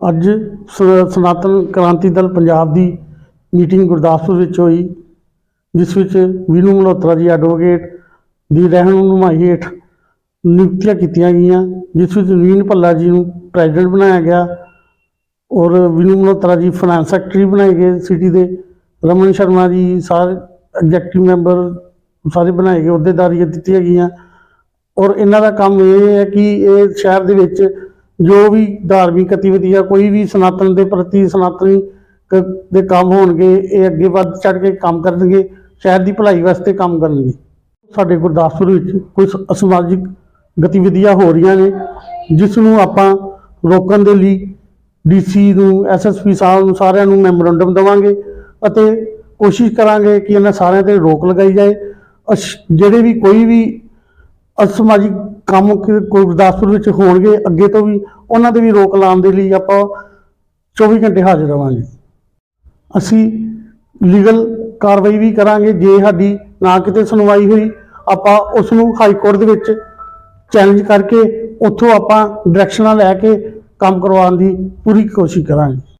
ਅੱਜ ਸ- ਸਨਾਤਨ ਕ੍ਰਾਂਤੀ ਦਲ ਪੰਜਾਬ ਦੀ ਮੀਟਿੰਗ ਗੁਰਦਾਸਪੁਰ ਵਿੱਚ ਹੋਈ, ਜਿਸ ਵਿੱਚ ਵਿਨੂ ਮਲਹੋਤਰਾ ਜੀ ਐਡਵੋਕੇਟ ਦੀ ਰਹਿਨੁਮਾਈ ਹੇਠ ਨਿਯੁਕਤੀਆਂ ਕੀਤੀਆਂ ਗਈਆਂ, ਜਿਸ ਵਿੱਚ ਨਵੀਨ ਭੱਲਾ ਜੀ ਨੂੰ ਪ੍ਰੈਜ਼ੀਡੈਂਟ ਬਣਾਇਆ ਗਿਆ ਔਰ ਵਿਨੂ ਮਲਹੋਤਰਾ ਜੀ ਫਾਈਨੈਂਸ ਸੈਕਟਰੀ ਬਣਾਏ ਗਏ ਸਿਟੀ ਦੇ, ਰਮਨ ਸ਼ਰਮਾ ਜੀ ਸਾਰੇ ਐਗਜ਼ੈਕਟਿਵ ਮੈਂਬਰ ਸਾਰੇ ਬਣਾਏ ਗਏ, ਅਹੁਦੇਦਾਰੀਆਂ ਦਿੱਤੀਆਂ ਗਈਆਂ ਔਰ ਇਹਨਾਂ ਦਾ ਕੰਮ ਇਹ ਹੈ ਕਿ ਇਹ ਸ਼ਹਿਰ ਦੇ ਵਿੱਚ ਜੋ ਵੀ ਧਾਰਮਿਕ ਗਤੀਵਿਧੀਆਂ ਕੋਈ ਵੀ ਸਨਾਤਨ ਦੇ ਪ੍ਰਤੀ ਸਨਾਤਨੀ ਕ- ਦੇ ਕੰਮ ਹੋਣਗੇ, ਇਹ ਅੱਗੇ ਵੱਧ ਚੜ ਕੇ ਕੰਮ ਕਰਨਗੇ, ਸ਼ਹਿਰ ਦੀ ਭਲਾਈ ਵਾਸਤੇ ਕੰਮ ਕਰਨਗੇ। ਸਾਡੇ ਗੁਰਦਾਸਪੁਰ ਵਿੱਚ ਕੁਝ ਅਸਮਾਜਿਕ ਗਤੀਵਿਧੀਆਂ ਹੋ ਰਹੀਆਂ ਨੇ, ਜਿਸ ਨੂੰ ਆਪਾਂ ਰੋਕਣ ਦੇ ਲਈ ਡੀਸੀ ਨੂੰ ਐਸਐਸਪੀ ਸਾਹਿਬ ਨੂੰ ਸਾਰਿਆਂ ਨੂੰ ਮੈਮੋਰੰਡਮ ਦੇਵਾਂਗੇ ਅਤੇ ਕੋਸ਼ਿਸ਼ ਕਰਾਂਗੇ ਕਿ ਇਹਨਾਂ ਸਾਰਿਆਂ ਤੇ ਰੋਕ ਲਗਾਈ ਜਾਏ। ਅਸ਼- ਜਿਹੜੇ ਵੀ ਕੋਈ ਵੀ ਅਸਮਾਜਿਕ ਕੰਮ ਕਿ- ਕੋਈ ਗੁਰਦਾਸਪੁਰ ਵਿੱਚ ਹੋਣਗੇ ਅੱਗੇ ਤੋਂ ਵੀ, ਉਹਨਾਂ ਦੇ ਵੀ ਰੋਕ ਲਾਉਣ ਦੇ ਲਈ ਆਪਾਂ 24 ਘੰਟੇ ਹਾਜ਼ਰ ਰਵਾਂਗੇ। ਅਸੀਂ ਲੀਗਲ ਕਾਰਵਾਈ ਵੀ ਕਰਾਂਗੇ, ਜੇ ਸਾਡੀ ਨਾ ਕਿਤੇ ਸੁਣਵਾਈ ਹੋਈ, ਆਪਾਂ ਉਸ ਨੂੰ ਹਾਈ ਕੋਰਟ ਦੇ ਵਿੱਚ ਚੈਲੰਜ ਕਰਕੇ ਉੱਥੋਂ ਆਪਾਂ ਡਾਇਰੈਕਸ਼ਨਾਂ ਲੈ ਕੇ ਕੰਮ ਕਰਵਾਉਣ ਦੀ ਪੂਰੀ ਕੋਸ਼ਿਸ਼ ਕਰਾਂਗੇ।